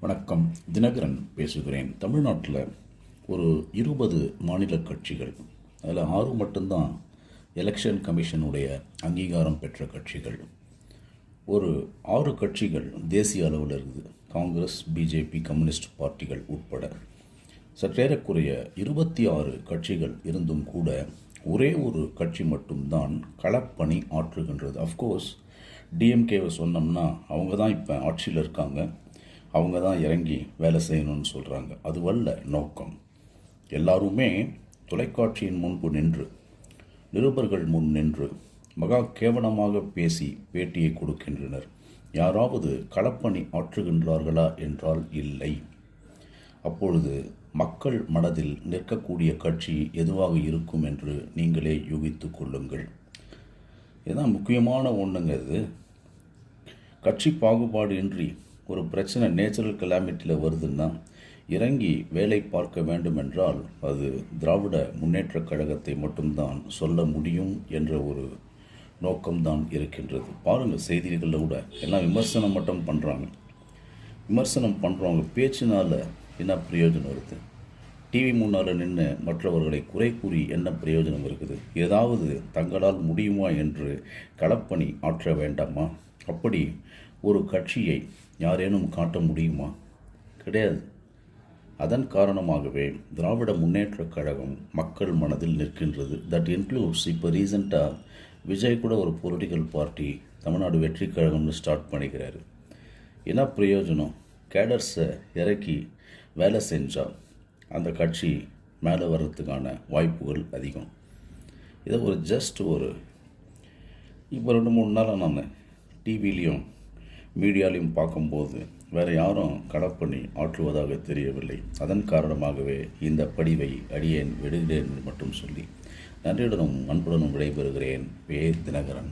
வணக்கம். தினகரன் பேசுகிறேன். தமிழ்நாட்டில் ஒரு இருபது மாநில கட்சிகள் அதில் ஆறு மட்டும்தான் எலெக்ஷன் கமிஷனுடைய அங்கீகாரம் பெற்ற கட்சிகள். ஒரு ஆறு கட்சிகள் தேசிய அளவில் இருக்குது. காங்கிரஸ் பிஜேபி கம்யூனிஸ்ட் பார்ட்டிகள் உட்பட. சற்றேறக்குறைய இருபத்தி ஆறு கட்சிகள் இருந்தும் கூட ஒரே ஒரு கட்சி மட்டும்தான் களப்பணி ஆற்றுகின்றது. அஃப்கோர்ஸ் டிஎம்கேவை சொன்னோம்னா அவங்க தான் இப்போ ஆட்சியில் இருக்காங்க. அவங்க தான் இறங்கி வேலை செய்யணும்னு சொல்கிறாங்க அதுவல்ல நோக்கம். எல்லாருமே தொலைக்காட்சியின் முன்பு நின்று நிருபர்கள் முன் நின்று மகா கேவலமாக பேசி பேட்டியை கொடுக்கின்றனர். யாராவது களப்பணி ஆற்றுகின்றார்களா என்றால் இல்லை. அப்பொழுது மக்கள் மனதில் நிற்கக்கூடிய கட்சி எதுவாக இருக்கும் என்று நீங்களே யூகித்து கொள்ளுங்கள். இதுதான் முக்கியமான ஒன்றுங்க இது. கட்சி பாகுபாடு இன்றி ஒரு பிரச்சனை நேச்சுரல் கலாமிட்டியில் வருதுன்னா இறங்கி வேலை பார்க்க வேண்டுமென்றால் அது திராவிட முன்னேற்றக் கழகத்தை மட்டும்தான் சொல்ல முடியும் என்ற ஒரு நோக்கம்தான் இருக்கின்றது. பாருங்கள் செய்திகளில் கூட எல்லாம் விமர்சனம் மட்டும் பண்ணுறாங்க விமர்சனம் பண்ணுறவங்க பேச்சினால் என்ன பிரயோஜனம் இருக்குது டிவி முன்னால் நின்று மற்றவர்களை குறை கூறி என்ன பிரயோஜனம் இருக்குது? ஏதாவது தங்களால் முடியுமா என்று களப்பணி ஆற்ற வேண்டாமா? அப்படி ஒரு கட்சியை யாரேனும் காட்ட முடியுமா? கிடையாது. அதன் காரணமாகவே திராவிட முன்னேற்றக் கழகம் மக்கள் மனதில் நிற்கின்றது. தட் இன்க்ளூட்ஸ் இப்போ ரீசண்டாக விஜய் கூட ஒரு பொலிட்டிக்கல் பார்ட்டி தமிழ்நாடு வெற்றி கழகம்னு ஸ்டார்ட் பண்ணிக்கிறாரு. என்ன பிரயோஜனம்? கேடர்ஸை இறக்கி வேலை செஞ்சால் அந்த கட்சி மேலே வர்றதுக்கான வாய்ப்புகள் அதிகம். இதை ஒரு ஜஸ்ட் ஒரு இப்போ ரெண்டு மூணு நாளாக நான் டிவிலையும் மீடியாலையும் பார்க்கும்போது வேறு யாரும் களப்பணி ஆற்றுவதாக தெரியவில்லை. அதன் காரணமாகவே இந்த படிவை அடியேன் விடுகிறேன் என்று மட்டும் சொல்லி நன்றியுடனும் அன்புடனும் விடைபெறுகிறேன் வே தினகரன்.